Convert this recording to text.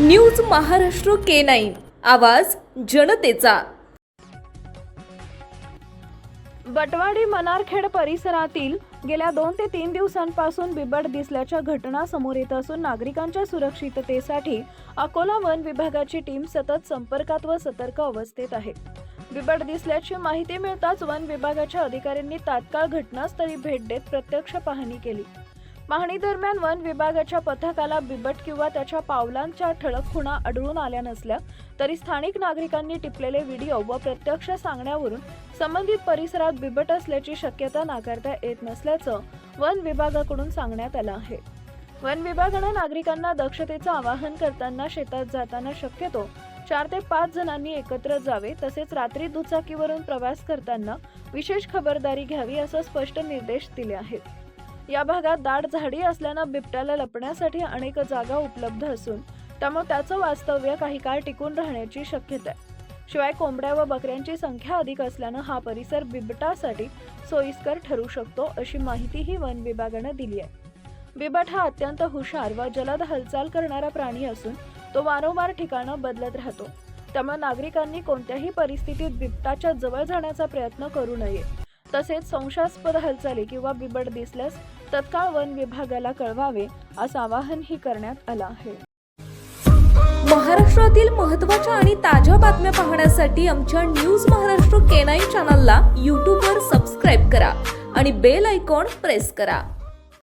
News Maharashtra K nine. आवाज जनतेचा. बटवाडी मनारखेड परिसरातील गेल्या दोन ते तीन दिवसांपासून बिबट दिसल्याच्या घटना समोर येत असून नागरिकांच्या सुरक्षिततेसाठी अकोला वन विभागाची टीम सतत संपर्कात व सतर्क अवस्थेत आहे. बिबट दिसल्याची माहिती मिळताच वन विभागाच्या अधिकाऱ्यांनी तात्काळ घटनास्थळी भेट देत प्रत्यक्ष पाहणी केली. पाहणी दरम्यान वन विभागाच्या पथकाला बिबट किंवा त्याच्या पावलांच्या ठळक खुणा आढळून आल्या नसल्या तरी स्थानिक नागरिकांनी टिपलेले व्हिडिओ व प्रत्यक्ष सांगण्यावरून संबंधित परिसरात बिबट असल्याची शक्यता नाकारता येत नसल्याचं वन विभागाकडून सांगण्यात आलं आहे. वन विभागानं नागरिकांना दक्षतेचं आवाहन करताना शेतात जाताना शक्यतो चार ते पाच जणांनी एकत्र जावे तसेच रात्री दुचाकीवरून प्रवास करताना विशेष खबरदारी घ्यावी असं स्पष्ट निर्देश दिले आहेत. या भागात दाट झाडी असल्यानं बिबट्याला लपण्यासाठी अनेक जागा उपलब्ध असून त्यामुळे त्याचं वास्तव्य काही काळ टिकून राहण्याची शक्यता आहे. शिवाय कोंबड्या व बकऱ्यांची संख्या अधिक असल्यानं हा परिसर बिबटासाठी सोयीस्कर ठरू शकतो अशी माहितीही वन विभागानं दिली आहे. बिबट हा अत्यंत हुशार व जलद हालचाल करणारा प्राणी असून तो वारंवार ठिकाणं बदलत राहतो. त्यामुळे नागरिकांनी कोणत्याही परिस्थितीत बिबटाच्या जवळ जाण्याचा प्रयत्न करू नये. तसेच संशयास्पद हालचाली किंवा बिबट दिसल्यास तत्काळ वन विभागाला कळवावे असं आवाहनही करण्यात आलं आहे. महाराष्ट्रातील महत्त्वाच्या आणि ताज्या बातम्या पाहण्यासाठी आमच्या न्यूज महाराष्ट्र केनाई चॅनलला यूट्यूबवर सबस्क्राईब करा आणि बेल आयकॉन प्रेस करा.